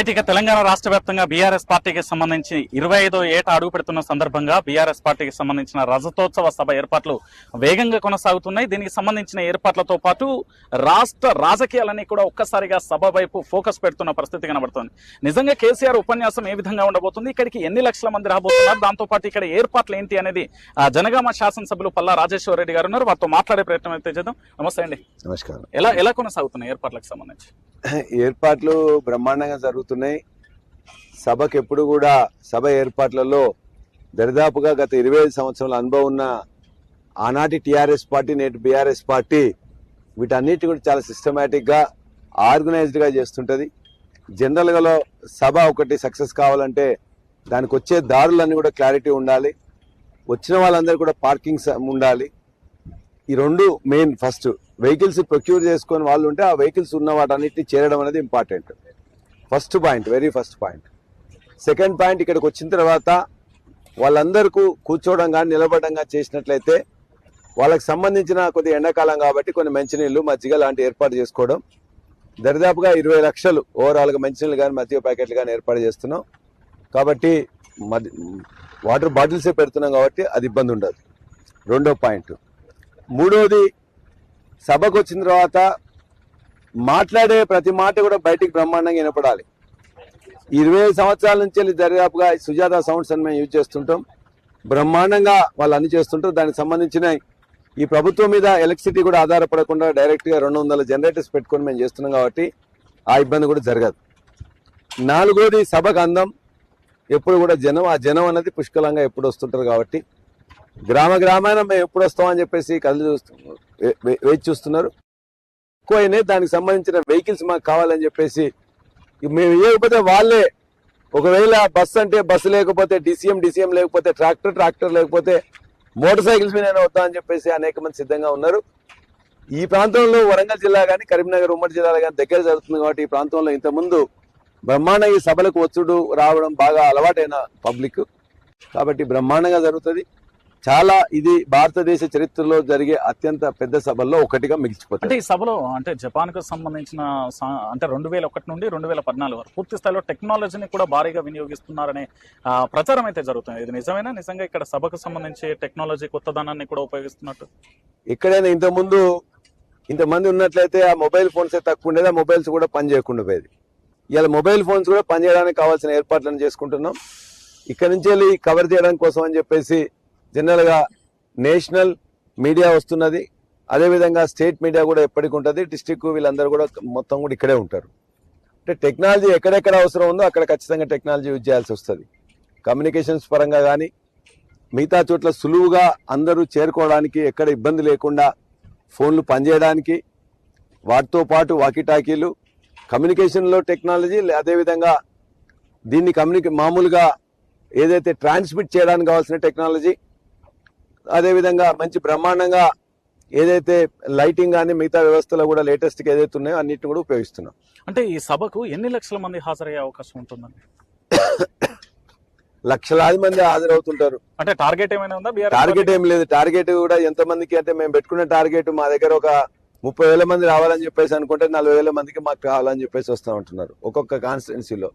అయితే ఇక తెలంగాణ రాష్ట్ర వ్యాప్తంగా బీఆర్ఎస్ పార్టీకి సంబంధించి ఇరవై ఐదో ఏట అడుగు పెడుతున్న సందర్భంగా బీఆర్ఎస్ పార్టీకి సంబంధించిన రజతోత్సవ సభ ఏర్పాట్లు వేగంగా కొనసాగుతున్నాయి. దీనికి సంబంధించిన ఏర్పాట్లతో పాటు రాష్ట్ర రాజకీయాలన్నీ కూడా ఒక్కసారిగా సభ వైపు ఫోకస్ పెడుతున్న పరిస్థితి కనబడుతుంది. నిజంగా కేసీఆర్ ఉపన్యాసం ఏ విధంగా ఉండబోతుంది? ఇక్కడికి ఎన్ని లక్షల మంది రాబోతున్నారు? దాంతో పాటు ఇక్కడ ఏర్పాట్లు ఏంటి అనేది జనగామ శాసనసభ్యులు పల్లా రాజేశ్వర రెడ్డి గారు ఉన్నారు. వారితో మాట్లాడే ప్రయత్నం అయితే చేద్దాం. నమస్తే అండి. నమస్కారం. ఎలా ఎలా కొనసాగుతున్నాయి ఏర్పాట్లకు సంబంధించి? ఏర్పాట్లు బ్రహ్మాండంగా జరుగుతున్నాయి. సభకు ఎప్పుడు కూడా సభ ఏర్పాట్లలో దరిదాపుగా గత ఇరవై ఐదు సంవత్సరాల అనుభవం ఉన్న ఆనాటి టీఆర్ఎస్ పార్టీ నేటి బీఆర్ఎస్ పార్టీ వీటన్నిటి కూడా చాలా సిస్టమేటిక్గా ఆర్గనైజ్డ్గా చేస్తుంటుంది. జనరల్గాలో సభ ఒకటి సక్సెస్ కావాలంటే దానికి వచ్చే దారులన్నీ కూడా క్లారిటీ ఉండాలి. వచ్చిన వాళ్ళందరూ కూడా పార్కింగ్ ఉండాలి. ఈ రెండు మెయిన్ ఫస్ట్ వెహికల్స్ ప్రొక్యూర్ చేసుకొని వాళ్ళు ఉంటే ఆ వెహికల్స్ ఉన్న వాటన్నిటిని చేరడం అనేది important. First point very first point. Second point ఇక్కడికి వచ్చిన తర్వాత వాళ్ళందరికీ కూర్చోవడం కానీ నిలబడడం కానీ చేసినట్లయితే వాళ్ళకి సంబంధించిన కొద్ది ఎండాకాలం కాబట్టి కొన్ని మంచినీళ్ళు మజ్జిగ లాంటి ఏర్పాటు చేసుకోవడం. దరిదాపుగా ఇరవై లక్షలు ఓవరాల్గా మంచినీళ్ళు కానీ మజ్జిగ ప్యాకెట్లు కానీ ఏర్పాటు చేస్తున్నాం. కాబట్టి వాటర్ బాటిల్సే పెడుతున్నాం కాబట్టి అది ఇబ్బంది ఉండదు. రెండో పాయింట్. మూడోది సభకు వచ్చిన తర్వాత మాట్లాడే ప్రతి మాట కూడా బయటికి బ్రహ్మాండంగా వినపడాలి. ఇరవై ఐదు సంవత్సరాల నుంచి వెళ్ళి సుజాత సౌండ్స్ అని మేము యూజ్ చేస్తుంటాం. బ్రహ్మాండంగా వాళ్ళు అన్ని చేస్తుంటారు. దానికి సంబంధించిన ఈ ప్రభుత్వం మీద ఎలక్ట్రిసిటీ కూడా ఆధారపడకుండా డైరెక్ట్గా రెండు వందల జనరేటర్స్ పెట్టుకొని మేము చేస్తున్నాం కాబట్టి ఆ ఇబ్బంది కూడా జరగదు. నాలుగోది సభకు అందం ఎప్పుడు కూడా జనం ఆ జనం అనేది పుష్కలంగా ఎప్పుడు వస్తుంటారు కాబట్టి గ్రామ గ్రామాన మేము ఎప్పుడు వస్తామని చెప్పేసి కథలు చూస్తు వేచి చూస్తున్నారు. ఎక్కువైనాయి. దానికి సంబంధించిన వెహికల్స్ మాకు కావాలని చెప్పేసి మేము ఇవ్వకపోతే వాళ్ళే ఒకవేళ బస్ అంటే బస్సు లేకపోతే డిసిఎం డిసిఎం లేకపోతే ట్రాక్టర్ ట్రాక్టర్ లేకపోతే మోటార్ సైకిల్స్ మీద వద్దాం అని చెప్పేసి అనేక మంది సిద్ధంగా ఉన్నారు. ఈ ప్రాంతంలో వరంగల్ జిల్లా కానీ కరీంనగర్ ఉమ్మడి జిల్లాలో కానీ దగ్గర జరుగుతుంది కాబట్టి ఈ ప్రాంతంలో ఇంతకుముందు బ్రహ్మాండ ఈ సభలకు వచ్చుడు రావడం బాగా అలవాటైన పబ్లిక్. కాబట్టి బ్రహ్మాండంగా జరుగుతుంది. చాలా ఇది భారతదేశ చరిత్రలో జరిగే అత్యంత పెద్ద సభల్లో ఒకటిగా అంటే మిగిలిచిపోతుంది ఈ సభలో అంటే జపాన్కు సంబంధించిన అంటే రెండు వేల ఒకటి నుండి రెండు వేల పద్నాలుగు వరకు పూర్తి స్థాయిలో టెక్నాలజీని కూడా భారీగా వినియోగిస్తున్నారనే ప్రచారం అయితే జరుగుతుంది. ఇది నిజమేనా? నిజంగా ఇక్కడ సభకు సంబంధించి టెక్నాలజీ కొత్తదనాన్ని కూడా ఉపయోగిస్తున్నట్టు? ఎక్కడైనా ఇంతకుముందు ఇంతమంది ఉన్నట్లయితే ఆ మొబైల్ ఫోన్స్ తక్కువ ఉండేది ఆ మొబైల్స్ కూడా పని చేయకుండా పోయేది. ఇవాళ మొబైల్ ఫోన్స్ కూడా పనిచేయడానికి కావాల్సిన ఏర్పాట్లను చేసుకుంటున్నాం. ఇక్కడ నుంచి వెళ్ళి కవర్ చేయడం కోసం అని చెప్పేసి జనరల్గా నేషనల్ మీడియా వస్తున్నది. అదేవిధంగా స్టేట్ మీడియా కూడా ఎప్పటికి ఉంటుంది. డిస్టిక్ వీళ్ళందరూ కూడా మొత్తం కూడా ఇక్కడే ఉంటారు. అంటే టెక్నాలజీ ఎక్కడెక్కడ అవసరం ఉందో అక్కడ ఖచ్చితంగా టెక్నాలజీ యూజ్ చేయాల్సి వస్తుంది. కమ్యూనికేషన్స్ పరంగా కానీ మిగతా చోట్ల సులువుగా అందరూ చేరుకోవడానికి ఎక్కడ ఇబ్బంది లేకుండా ఫోన్లు పనిచేయడానికి వాటితో పాటు వాకిటాకీలు కమ్యూనికేషన్లో టెక్నాలజీ అదేవిధంగా దీన్ని కమ్యూనికే మామూలుగా ఏదైతే ట్రాన్స్మిట్ చేయడానికి కావాల్సిన టెక్నాలజీ అదేవిధంగా మంచి బ్రహ్మాండంగా ఏదైతే లైటింగ్ కానీ మిగతా వ్యవస్థలో కూడా లేటెస్ట్ ఏదైతే ఉన్నాయో అన్నిటిని కూడా ఉపయోగిస్తున్నాం. అంటే ఈ సభకు ఎన్ని లక్షల మంది హాజరయ్యే అవకాశం ఉంటుందండి? లక్షలాది మంది హాజరవుతుంటారు. అంటే టార్గెట్ ఏమైనా ఉందా? టార్గెట్ ఏం లేదు. టార్గెట్ కూడా ఎంత మందికి అంటే మేము పెట్టుకున్న టార్గెట్ మా దగ్గర ఒక ముప్పై వేల మంది రావాలని చెప్పేసి అనుకుంటే నలభై వేల మందికి మాకు కావాలని చెప్పేసి వస్తూ ఉంటున్నారు. ఒక్కొక్క కాన్స్టిట్యున్సీలో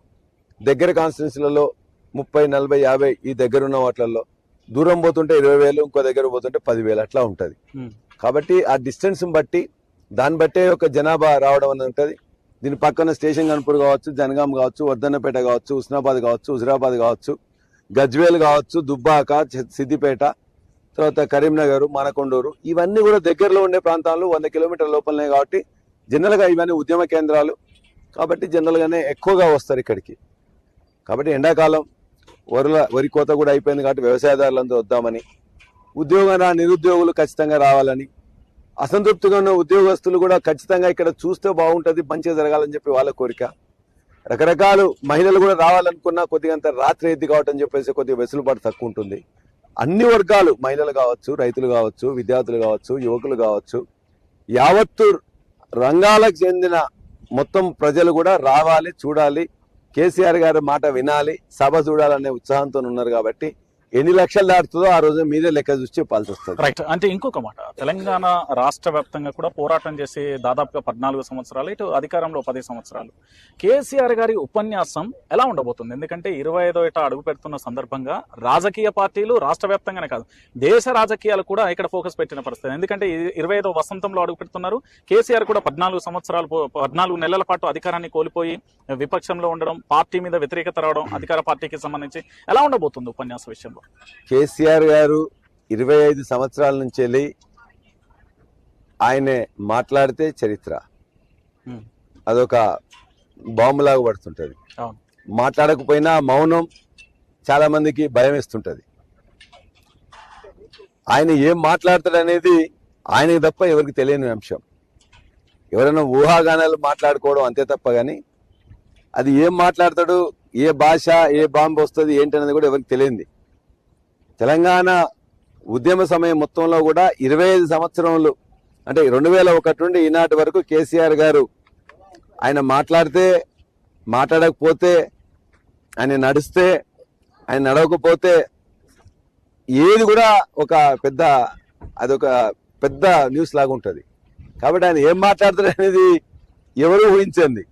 దగ్గర కాన్స్టిట్యున్సీలలో ముప్పై నలభై యాభై ఈ దగ్గర ఉన్న వాటిలలో. దూరం పోతుంటే ఇరవై వేలు ఇంకో దగ్గర పోతుంటే పదివేలు అట్లా ఉంటది. కాబట్టి ఆ డిస్టెన్స్ బట్టి దాన్ని బట్టే ఒక జనాభా రావడం అనేది ఉంటది. దీని పక్కన స్టేషన్ కనుపూర్ కావచ్చు జనగాం కావచ్చు వర్ధన్నపేట కావచ్చు హుస్నాబాద్ కావచ్చు హుజరాబాద్ కావచ్చు గజ్వేల్ కావచ్చు దుబ్బాక సిద్దిపేట తర్వాత కరీంనగర్ మానకొండూరు ఇవన్నీ కూడా దగ్గరలో ఉండే ప్రాంతాలు వంద కిలోమీటర్ల లోపలనే కాబట్టి జనరల్గా ఇవన్నీ ఉద్యమ కేంద్రాలు. కాబట్టి జనరల్ గానే ఎక్కువగా వస్తారు ఇక్కడికి. కాబట్టి ఎండాకాలం వరుల వరి కోత కూడా అయిపోయింది కాబట్టి వ్యవసాయదారులందరూ వద్దామని ఉద్యోగం రా నిరుద్యోగులు ఖచ్చితంగా రావాలని అసంతృప్తిగా ఉన్న ఉద్యోగస్తులు కూడా ఖచ్చితంగా ఇక్కడ చూస్తే బాగుంటుంది మంచిగా జరగాలని చెప్పి వాళ్ళ కోరిక. రకరకాలు మహిళలు కూడా రావాలనుకున్నా కొద్దిగా అంత రాత్రి ఎద్ది కావటం చెప్పేసి కొద్దిగా వెసులుబాటు తక్కువ ఉంటుంది. అన్ని వర్గాలు మహిళలు కావచ్చు రైతులు కావచ్చు విద్యార్థులు కావచ్చు యువకులు కావచ్చు యావత్తు రంగాలకు చెందిన మొత్తం ప్రజలు కూడా రావాలి చూడాలి కేసీఆర్ గారి మాట వినాలి సభ చూడాలనే ఉత్సాహంతో ఉన్నారు కాబట్టి ఎన్ని లక్షలు దాటుతుందో ఆ రోజు మీరే లెక్క చూసి చెప్పాల్సి వస్తుంది. రైట్ అంటే ఇంకొక మాట తెలంగాణ రాష్ట్ర వ్యాప్తంగా కూడా పోరాటం చేసి దాదాపుగా పద్నాలుగు సంవత్సరాలు ఇటు అధికారంలో పది సంవత్సరాలు. కేసీఆర్ గారి ఉపన్యాసం ఎలా ఉండబోతుంది? ఎందుకంటే ఇరవై ఐదో ఇట అడుగు పెడుతున్న సందర్భంగా రాజకీయ పార్టీలు రాష్ట్ర వ్యాప్తంగానే కాదు దేశ రాజకీయాలు కూడా ఇక్కడ ఫోకస్ పెట్టిన పరిస్థితి. ఎందుకంటే ఇరవై ఐదో వసంతంలో అడుగు పెడుతున్నారు. కేసీఆర్ కూడా పద్నాలుగు సంవత్సరాలు పద్నాలుగు నెలల పాటు అధికారాన్ని కోల్పోయి విపక్షంలో ఉండడం పార్టీ మీద వ్యతిరేకత రావడం అధికార పార్టీకి సంబంధించి ఎలా ఉండబోతుంది ఉపన్యాస విషయంలో? కేసీఆర్ గారు ఇరవై ఐదు సంవత్సరాల నుంచి వెళ్ళి ఆయనే మాట్లాడితే చరిత్ర. అదొక బాంబులాగా పడుతుంటది. మాట్లాడకపోయినా మౌనం చాలా మందికి భయం వేస్తుంటది. ఆయన ఏం మాట్లాడతాడు అనేది ఆయనకి తప్ప ఎవరికి తెలియని అంశం. ఎవరైనా ఊహాగానాలు మాట్లాడుకోవడం అంతే తప్ప కానీ అది ఏం మాట్లాడతాడు ఏ భాష ఏ బాంబు వస్తుంది ఏంటనేది కూడా ఎవరికి తెలియంది. తెలంగాణ ఉద్యమ సమయం మొత్తంలో కూడా ఇరవై ఐదు సంవత్సరములు అంటే రెండు వేల ఒకటి నుండి ఈనాటి వరకు కేసీఆర్ గారు ఆయన మాట్లాడితే మాట్లాడకపోతే ఆయన నడిస్తే ఆయన నడవకపోతే ఏది కూడా ఒక పెద్ద అదొక పెద్ద న్యూస్ లాగా ఉంటుంది. కాబట్టి ఆయన ఏం మాట్లాడతారు అనేది ఎవరు ఊహించండి.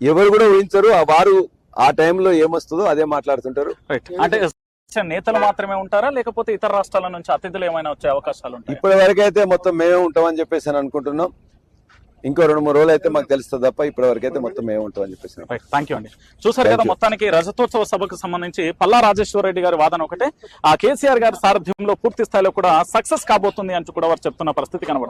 ఎవరు కూడా ఊహించరు. ఆ వారు ఆ టైంలో ఏమొస్తుందో అదే మాట్లాడుతుంటారు. అంటే నేతలు మాత్రమే ఉంటారా? లేకపోతే ఇతర రాష్ట్రాల నుంచి అతిథులు ఏమైనా వచ్చే అవకాశాలు ఉంటాయి? ఇప్పటి వరకు అయితే మొత్తం మేమే ఉంటామని చెప్పేసి అని అనుకుంటున్నాం. ఇంకో రెండు మూడు రోజులు అయితే మాకు తెలుస్తుంది తప్ప ఇప్పటి వరకు అయితే మొత్తం మేమే ఉంటామని చెప్పేసి థ్యాంక్ యూ అండి. చూసారు కదా. మొత్తానికి రజతోత్సవ సభకు సంబంధించి పల్లా రాజేశ్వర రెడ్డి గారి వాదన ఒకటే. ఆ కేసీఆర్ గారి సారథ్యంలో పూర్తి స్థాయిలో కూడా సక్సెస్ కాబోతుంది అంటూ కూడా వారు చెప్తున్న పరిస్థితి కనబడుతుంది.